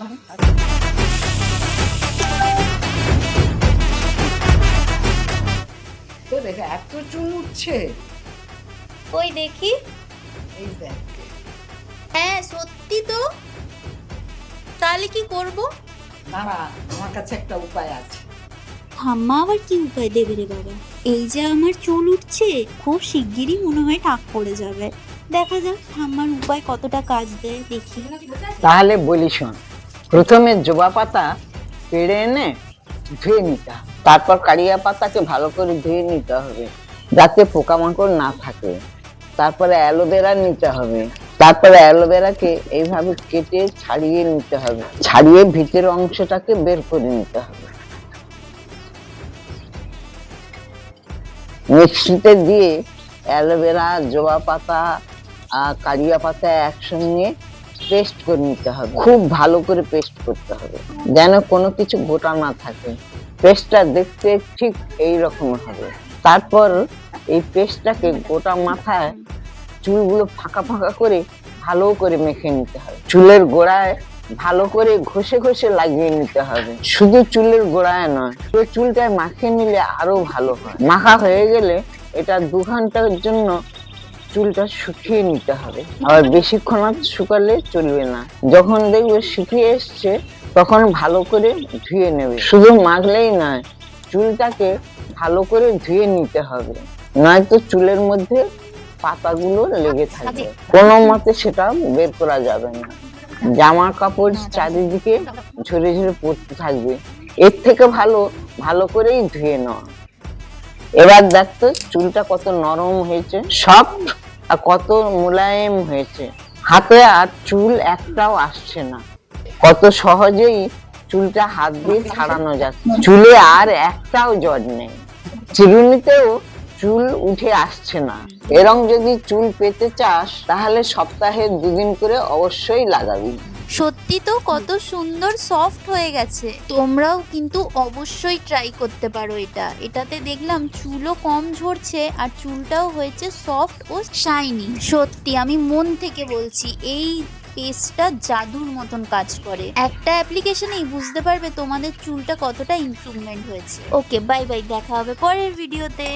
তো দেখে এত চুল উঠছে। ওই দেখি? এই দেখ। হ্যাঁ সত্যি তো। তাহলে কি করব? দাঁড়া আমার কাছে একটা উপায় আছে। ঠাম্মা আবার কি উপায় দেবে রে বাবা? এই যে আমার চুল উঠছে খুব শিগগিরই মনে হয় টাক পড়ে যাবে। দেখা যাক ঠাম্মার উপায় কতটা কাজ দেয় দেখি। তাহলে বলি শোন প্রথমে জবা পাতা পেড়ে এনে ধুয়ে নিতে তারপর কারিয়া পাতাকে ভালো করে ধুয়ে নিতে হবে, যাতে পোকামাকড় না থাকে। তারপরে অ্যালোভেরা নিতে হবে। তারপরে অ্যালোভেরাকে এইভাবে কেটে ছাড়িয়ে নিতে হবে। ছাড়িয়ে ভিতরের অংশটাকে বের করে নিতে হবে। মিক্সিতে দিয়ে অ্যালোভেরা, জবা পাতা কারিয়া পাতা একসঙ্গে পেস্ট করে নিতে হবে। খুব ভালো করে পেস্ট করতে হবে। যেন কোনো কিছু গোটা না থাকে। পেস্টটা দেখতে ঠিক এই রকম হবে। তারপর এই পেস্টটাকে গোটা মাথায় চুলগুলো ফাঁকা ফাঁকা করে ভালো করে মেখে নিতে হবে। চুলের গোড়ায় ভালো করে ঘষে ঘষে লাগিয়ে নিতে হবে। শুধু চুলের গোড়ায় নয়, পুরো চুলটায় মাখিয়ে নিলে আরও ভালো হয়। মাখা হয়ে গেলে এটা দু ঘণ্টার জন্য চুলটা শুকিয়ে নিতে হবে। আবার বেশিক্ষণ আর শুকালে চলবে না। যখন দেখবে শুকিয়ে এসছে তখন ভালো করে ধুয়ে নেবে। শুধু মাখলেই নয় চুলটাকে ভালো করে ধুয়ে নিতে হবে। নয়তো চুলের মধ্যে পাতাগুলো লেগে থাকবে। কোনো মতে সেটা বের করা যাবে না। জামা কাপড় চারিদিকে ঝরে ঝরে পড়তে থাকবে। এর থেকে ভালো ভালো করেই ধুয়ে নেওয়া এবার দেখতো চুলটা কত নরম হয়েছে। সফট আর কত মোলায়েম হয়েছে। হাতে আর চুল একটাও আসছে না। কত সহজেই চুলটা হাত দিয়ে ছাড়ানো যাচ্ছে। চুলে আর একটাও জট নেই। চিরুনিতেও চুল উঠে আসছে না। এরম যদি চুল পেতে চাস, তাহলে সপ্তাহে দুদিন করে অবশ্যই লাগাবি। সত্যি তো কত সুন্দর সফট হয়ে গেছে। তোমরাও কিন্তু অবশ্যই ট্রাই করতে পারো এটা। এটাতে দেখলাম চুলও কম ঝরছে আর চুলটাও হয়েছে সফট ও শাইনি সত্যি, আমি মন থেকে বলছি, এই পেস্টটা জাদুর মতন কাজ করে। একটা অ্যাপ্লিকেশনেই বুঝতে পারবে তোমাদের চুলটা কতটা ইমপ্রুভমেন্ট হয়েছে। ওকে বাই বাই দেখা হবে পরের ভিডিওতে